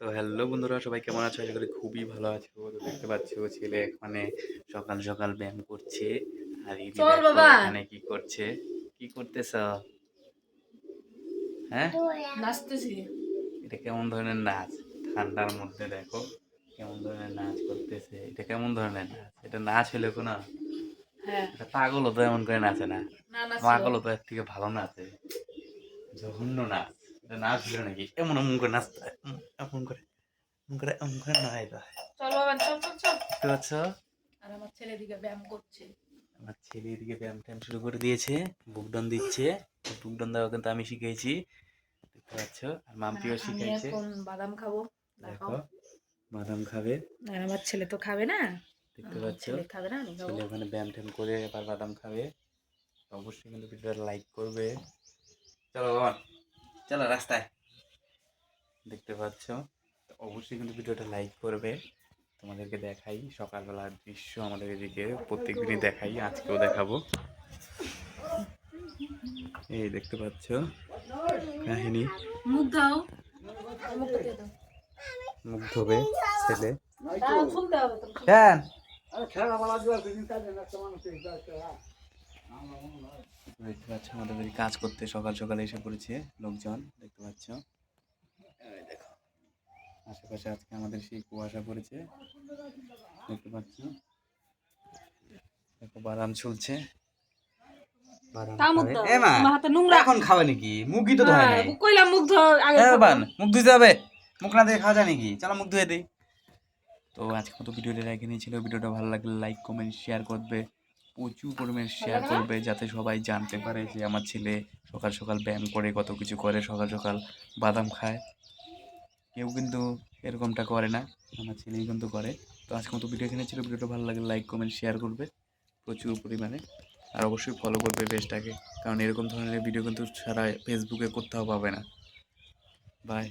তো হ্যালো বন্ধুরা সবাই কেমন আছো? আশা করি খুবই ভালো আছো। তো দেখতে পাচ্ছ ছেলে এখানে সকাল সকাল ব্যায়াম করছে। আর। এখানে কি করছে? কি করতেছ? হ্যাঁ? নাচতেছি। এটা কেমন ধরনের নাচ? ঠান্ডার মধ্যে দেখো কেমন ধরনের নাচ করতেছে। এটা কেমন ধরনের নাচ? এটা নাচ হলে কোনো হ্যাঁ। এটা পাগলও তো এমন করে নাচে না। না না পাগলও তো এর থেকে ভালো নাচে। জঘন্য নাচ। এটা নাচ নাকি এমন এমন করে নাচতে হয় এমন করে এমন করে এমন করে নাচাইতে হয় চল বাবা চল চল চল দেখতে পাচ্ছ আর আমার ছেলে দিকে ব্যায়াম করছে আমার ছেলে এদিকে ব্যায়াম শুরু করে দিয়েছে বুকডন দিচ্ছে বুকডন দেওয়া কিন্তু আমি শিখেছি দেখতে পাচ্ছ আর মাম্পিও এখন বাদাম খাব দেখো বাদাম খাবে আর আমার ছেলে তো খাবে না দেখতে পাচ্ছ ছেলে খাবে না ছেলে ওখানে ব্যায়াম ট্যায়াম করে এবার বাদাম খাবে অবশ্যই কিন্তু ভিডিওটা লাইক করবে চলো বাবা চলো রাস্তায়। দেখতে পাচ্ছ? অবশ্যই কিন্তু ভিডিওটা লাইক করবে। তোমাদেরকে দেখাই সকালবেলার দৃশ্য আমাদের এদিকে প্রত্যেক দিনই দেখাই আজকেও দেখাবো। এই দেখতে পাচ্ছ? কাহিনী। মুখ দাও মুখ ধোবে ছেলে। হ্যাঁ শুনতে হবে তো। কেন? দেখতে পাচ্ছ আমাদের বাড়ি কাজ করতে সকাল সকালে এসে পড়েছে লোকজন দেখতে পাচ্ছ। দেখো আশেপাশে আজকে আমাদের সেই কুয়াশা পড়েছে দেখতে পাচ্ছ। দেখো বাদাম চলছে এখন খাবে নাকি? মুখই তো ধোয় নাই। কইলাম মুখ আগে হ্যাঁ মুখ ধুইতে হবে। মুখ না দিয়ে খাওয়া যায় নাকি? চলো মুখ ধুয়ে দিই। তো আজকে মতো ভিডিওটা রেখে নিয়েছিল ভিডিওটা ভালো লাগলে লাইক কমেন্ট শেয়ার করবে। প্রচুর পরিমাণে শেয়ার করবে যাতে সবাই জানতে পারে যে আমার ছেলে সকাল সকাল ব্যায়াম করে কত কিছু করে সকাল সকাল বাদাম খায়। কেউ কিন্তু এরকমটা করে না আমার ছেলেই কিন্তু করে। তো আজকে মতো ভিডিও এখানে ছিল। ভিডিওটা ভালো লাগে লাইক কমেন্ট শেয়ার করবে প্রচুর পরিমাণে। আর অবশ্যই ফলো করবে পেজটাকে কারণ এরকম ধরনের ভিডিও কিন্তু সারা ফেসবুকে কোথাও পাবে না। বাই